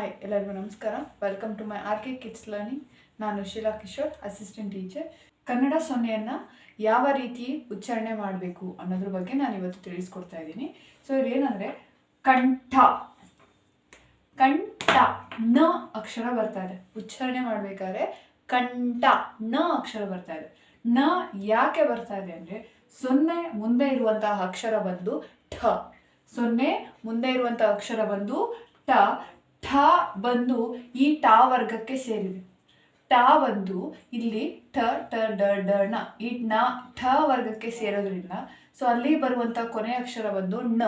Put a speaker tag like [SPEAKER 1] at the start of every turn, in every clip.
[SPEAKER 1] Hi ಎಲ್ಲರಿಗೂ ನಮಸ್ಕಾರ. Welcome to my R K kids learning ನಾನು ಶೀಲಾ ಕಿಶೋರ್ ಅಸಿಸ್ಟೆಂಟ್ ಟೀಚರ್ ಕನ್ನಡ ಸೊನ್ನೆಯನ್ನು ಯಾವ ರೀತಿ ಉಚ್ಚಾರಣೆ ಮಾಡಬೇಕು ಅನ್ನೋದ್ರ ಬಗ್ಗೆ ನಾನು ಇವತ್ತು ತಿಳಿಸ್ಕೊಡ್ತಾ ಇದ್ದೀನಿ. ಸೊ ಇದೇನಂದರೆ ಕಂಠ. ಕಂಠ, ನ ಅಕ್ಷರ ಬರ್ತಾ ಇದೆ. ಉಚ್ಚಾರಣೆ ಮಾಡಬೇಕಾದ್ರೆ ಕಂಠ, ನ ಅಕ್ಷರ ಬರ್ತಾ ಇದೆ. ನ ಯಾಕೆ ಬರ್ತಾ ಇದೆ ಅಂದರೆ, ಸೊನ್ನೆ ಮುಂದೆ ಇರುವಂತಹ ಅಕ್ಷರ ಬಂದು ಠ. ಸೊನ್ನೆ ಮುಂದೆ ಇರುವಂತಹ ಅಕ್ಷರ ಬಂದು ಟ ಠ ಬಂದು ಈ ಟ ವರ್ಗಕ್ಕೆ ಸೇರಿದೆ. ಟ ಬಂದು ಇಲ್ಲಿ ಠ ಟ ಡ ಡ ಣ. ಈ ನ ಠ ವರ್ಗಕ್ಕೆ ಸೇರೋದ್ರಿಂದ ಸೊ ಅಲ್ಲಿ ಬರುವಂತ ಕೊನೆ ಅಕ್ಷರ ಬಂದು ನ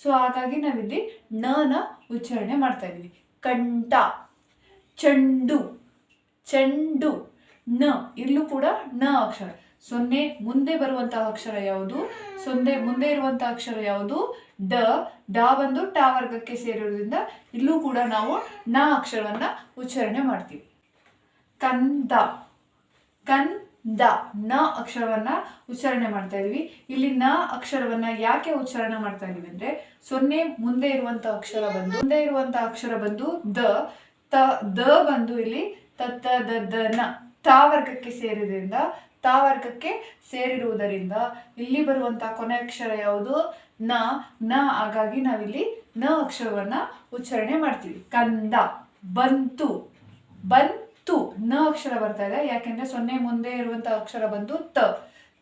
[SPEAKER 1] ಸೊ ಹಾಗಾಗಿ ನಾವಿಲ್ಲಿ ನ ನ ಉಚ್ಚಾರಣೆ ಮಾಡ್ತಾ ಇದ್ದೀವಿ. ಕಂಠ, ಚೆಂಡು ಚೆಂಡು ನ ಇಲ್ಲೂ ಕೂಡ ನ ಅಕ್ಷರ. ಸೊನ್ನೆ ಮುಂದೆ ಬರುವಂತಹ ಅಕ್ಷರ ಯಾವುದು? ಸೊನ್ನೆ ಮುಂದೆ ಇರುವಂತಹ ಅಕ್ಷರ ಯಾವುದು? ಡ. ಡ ಬಂದು ಟ ವರ್ಗಕ್ಕೆ ಸೇರಿರೋದ್ರಿಂದ ಇಲ್ಲೂ ಕೂಡ ನಾವು ನ ಅಕ್ಷರವನ್ನ ಉಚ್ಚಾರಣೆ ಮಾಡ್ತೀವಿ. ಕಂದ ಕಂದ ನ ಅಕ್ಷರವನ್ನ ಉಚ್ಚಾರಣೆ ಮಾಡ್ತಾ ಇದೀವಿ. ಇಲ್ಲಿ ನ ಅಕ್ಷರವನ್ನ ಯಾಕೆ ಉಚ್ಚಾರಣೆ ಮಾಡ್ತಾ ಇದೀವಿ ಅಂದ್ರೆ ಸೊನ್ನೆ ಮುಂದೆ ಇರುವಂತಹ ಅಕ್ಷರ ಬಂದು, ಮುಂದೆ ಇರುವಂತಹ ಅಕ್ಷರ ಬಂದು ದ. ತ, ದ ಬಂದು ಇಲ್ಲಿ ತ, ದ ದ, ನ. ತ ವರ್ಗಕ್ಕೆ ಸೇರಿದ್ರಿಂದ ತಾ ವರ್ಗಕ್ಕೆ ಸೇರಿರುವುದರಿಂದ ಇಲ್ಲಿ ಬರುವಂತ ಕೊನೆ ಅಕ್ಷರ ಯಾವುದು? ನ ನ, ಹಾಗಾಗಿ ನಾವಿಲ್ಲಿ ನ ಅಕ್ಷರವನ್ನ ಉಚ್ಚಾರಣೆ ಮಾಡ್ತೀವಿ. ಕಂದ, ಬಂತು ಬಂತು, ನ ಅಕ್ಷರ ಬರ್ತಾ ಇದೆ. ಯಾಕೆಂದ್ರೆ ಸೊನ್ನೆ ಮುಂದೆ ಇರುವಂತಹ ಅಕ್ಷರ ಬಂದು ತ.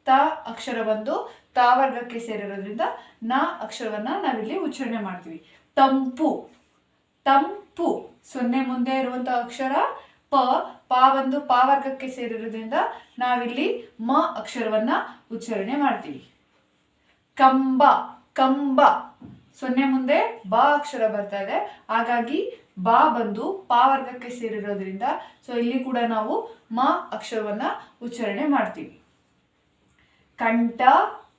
[SPEAKER 1] ತ ಅಕ್ಷರ ಬಂದು ತಾ ವರ್ಗಕ್ಕೆ ಸೇರಿರೋದ್ರಿಂದ ನ ಅಕ್ಷರವನ್ನ ನಾವಿಲ್ಲಿ ಉಚ್ಚಾರಣೆ ಮಾಡ್ತೀವಿ. ತಂಪು ತಂಪು, ಸೊನ್ನೆ ಮುಂದೆ ಇರುವಂತಹ ಅಕ್ಷರ ಪ ಪ ಒಂದು ಪ ವರ್ಗಕ್ಕೆ ಸೇರಿರೋದ್ರಿಂದ ನಾವಿಲ್ಲಿ ಮ ಅಕ್ಷರವನ್ನ ಉಚ್ಚಾರಣೆ ಮಾಡ್ತೀವಿ. ಕಂಬ ಕಂಬ. ಸೊನ್ನೆ ಮುಂದೆ ಬ ಅಕ್ಷರ ಬರ್ತಾ ಇದೆ. ಹಾಗಾಗಿ ಬಾ ಬಂದು ಪ ವರ್ಗಕ್ಕೆ ಸೇರಿರೋದ್ರಿಂದ ಸೊ ಇಲ್ಲಿ ಕೂಡ ನಾವು ಮ ಅಕ್ಷರವನ್ನ ಉಚ್ಚಾರಣೆ ಮಾಡ್ತೀವಿ. ಕಂಠ,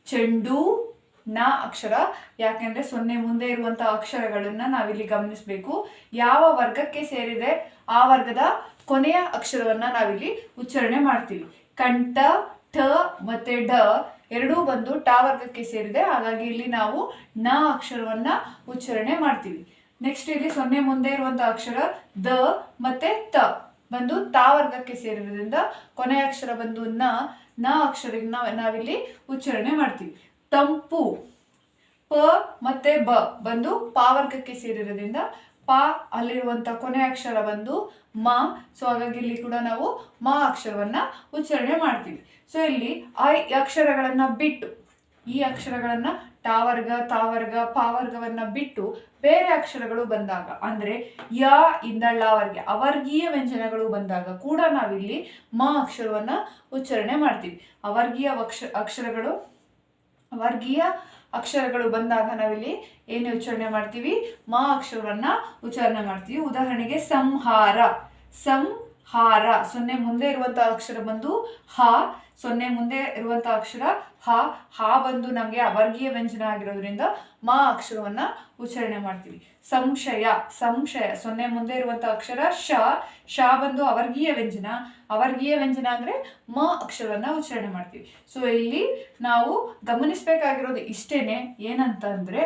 [SPEAKER 1] ಚೆಂಡು ನ ಅಕ್ಷರ. ಯಾಕೆಂದ್ರೆ ಸೊನ್ನೆ ಮುಂದೆ ಇರುವಂತಹ ಅಕ್ಷರಗಳನ್ನ ನಾವಿಲ್ಲಿ ಗಮನಿಸಬೇಕು. ಯಾವ ವರ್ಗಕ್ಕೆ ಸೇರಿದೆ ಆ ವರ್ಗದ ಕೊನೆಯ ಅಕ್ಷರವನ್ನ ನಾವಿಲ್ಲಿ ಉಚ್ಚಾರಣೆ ಮಾಡ್ತೀವಿ. ಕಂಠ, ಠ ಮತ್ತೆ ಡ ಎರಡೂ ಬಂದು ಟ ವರ್ಗಕ್ಕೆ ಸೇರಿದೆ. ಹಾಗಾಗಿ ಇಲ್ಲಿ ನಾವು ನ ಅಕ್ಷರವನ್ನ ಉಚ್ಚಾರಣೆ ಮಾಡ್ತೀವಿ. ನೆಕ್ಸ್ಟ್ ಇಲ್ಲಿ ಸೊನ್ನೆ ಮುಂದೆ ಇರುವಂತಹ ಅಕ್ಷರ ದ ಮತ್ತೆ ತ ಬಂದು ತ ವರ್ಗಕ್ಕೆ ಸೇರಿರೋದ್ರಿಂದ ಕೊನೆಯ ಅಕ್ಷರ ಬಂದು ನ ನ ಅಕ್ಷರ ನಾವಿಲ್ಲಿ ಉಚ್ಚಾರಣೆ ಮಾಡ್ತೀವಿ. ತಂಪು. ಪ ಮತ್ತೆ ಬ ಬಂದು ಪಾವರ್ಗಕ್ಕೆ ವರ್ಗಕ್ಕೆ ಸೇರಿರೋದ್ರಿಂದ ಪ ಅಲ್ಲಿರುವಂತ ಕೊನೆ ಅಕ್ಷರ ಬಂದು ಮ. ಸೊ ಹಾಗಾಗಿ ಇಲ್ಲಿ ಕೂಡ ನಾವು ಮ ಅಕ್ಷರವನ್ನ ಉಚ್ಚಾರಣೆ ಮಾಡ್ತೀವಿ. ಸೊ ಇಲ್ಲಿ ಐ ಅಕ್ಷರಗಳನ್ನು ಬಿಟ್ಟು, ಈ ಅಕ್ಷರಗಳನ್ನು ಟಾವರ್ಗ ತಾವರ್ಗ ಪಾವರ್ಗವನ್ನು ಬಿಟ್ಟು ಬೇರೆ ಅಕ್ಷರಗಳು ಬಂದಾಗ, ಅಂದ್ರೆ ಯ ಇಂದ ಲಾವರ್ಗೆ ಅವರ್ಗೀಯ ವ್ಯಂಜನಗಳು ಬಂದಾಗ ಕೂಡ ನಾವಿಲ್ಲಿ ಮ ಅಕ್ಷರವನ್ನ ಉಚ್ಚಾರಣೆ ಮಾಡ್ತೀವಿ. ಅವರ್ಗೀಯ ಅಕ್ಷ ಅಕ್ಷರಗಳು ವರ್ಗೀಯ ಅಕ್ಷರಗಳು ಬಂದಾಗ ನಾವಿಲ್ಲಿ ಏನು ಉಚ್ಚಾರಣೆ ಮಾಡ್ತೀವಿ? ಮ ಅಕ್ಷರವನ್ನು ಉಚ್ಚಾರಣೆ ಮಾಡ್ತೀವಿ. ಉದಾಹರಣೆಗೆ ಸಂಹಾರ. ಸಂಹಾರ ಸೊನ್ನೆ ಮುಂದೆ ಇರುವಂತಹ ಅಕ್ಷರ ಬಂದು ಹ, ಸೊನ್ನೆ ಮುಂದೆ ಇರುವಂತಹ ಅಕ್ಷರ ಹ. ಹ ಬಂದು ನಮಗೆ ಅವರ್ಗೀಯ ವ್ಯಂಜನ ಆಗಿರೋದ್ರಿಂದ ಮ ಅಕ್ಷರವನ್ನ ಉಚ್ಚಾರಣೆ ಮಾಡ್ತೀವಿ. ಸಂಶಯ ಸಂಶಯ. ಸೊನ್ನೆ ಮುಂದೆ ಇರುವಂತಹ ಅಕ್ಷರ ಶ. ಶ ಬಂದು ಅವರ್ಗೀಯ ವ್ಯಂಜನ. ಅವರ್ಗೀಯ ವ್ಯಂಜನ ಅಂದ್ರೆ ಮ ಅಕ್ಷರವನ್ನ ಉಚ್ಚಾರಣೆ ಮಾಡ್ತೀವಿ. ಸೊ ಇಲ್ಲಿ ನಾವು ಗಮನಿಸಬೇಕಾಗಿರೋದು ಇಷ್ಟೇನೆ. ಏನಂತ ಅಂದ್ರೆ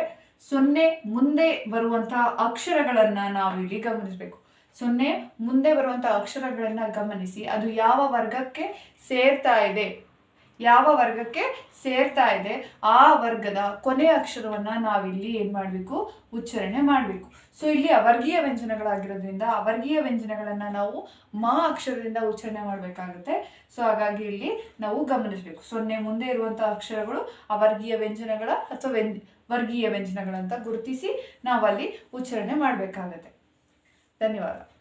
[SPEAKER 1] ಸೊನ್ನೆ ಮುಂದೆ ಬರುವಂತಹ ಅಕ್ಷರಗಳನ್ನ ನಾವು ಇಲ್ಲಿ ಗಮನಿಸಬೇಕು. ಸೊನ್ನೆ, ಮುಂದೆ ಬರುವಂಥ ಅಕ್ಷರಗಳನ್ನು ಗಮನಿಸಿ. ಅದು ಯಾವ ವರ್ಗಕ್ಕೆ ಸೇರ್ತಾ ಇದೆ? ಯಾವ ವರ್ಗಕ್ಕೆ ಸೇರ್ತಾ ಇದೆ? ಆ ವರ್ಗದ ಕೊನೆಯ ಅಕ್ಷರವನ್ನ ನಾವಿಲ್ಲಿ ಏನು ಮಾಡಬೇಕು? ಉಚ್ಚಾರಣೆ ಮಾಡಬೇಕು. ಸೊ ಇಲ್ಲಿ ಅವರ್ಗೀಯ ವ್ಯಂಜನಗಳಾಗಿರೋದ್ರಿಂದ ಅವರ್ಗೀಯ ವ್ಯಂಜನಗಳನ್ನು ನಾವು ಮಾ ಅಕ್ಷರದಿಂದ ಉಚ್ಚಾರಣೆ ಮಾಡಬೇಕಾಗುತ್ತೆ. ಸೊ ಹಾಗಾಗಿ ಇಲ್ಲಿ ನಾವು ಗಮನಿಸಬೇಕು. ಸೊನ್ನೆ, ಮುಂದೆ ಇರುವಂಥ ಅಕ್ಷರಗಳು ಅವರ್ಗೀಯ ವ್ಯಂಜನಗಳ ಅಥವಾ ವ್ಯಂ ವರ್ಗೀಯ ವ್ಯಂಜನಗಳಂತ ಗುರುತಿಸಿ ನಾವಲ್ಲಿ ಉಚ್ಚಾರಣೆ ಮಾಡಬೇಕಾಗತ್ತೆ. ధన్యవాదాలు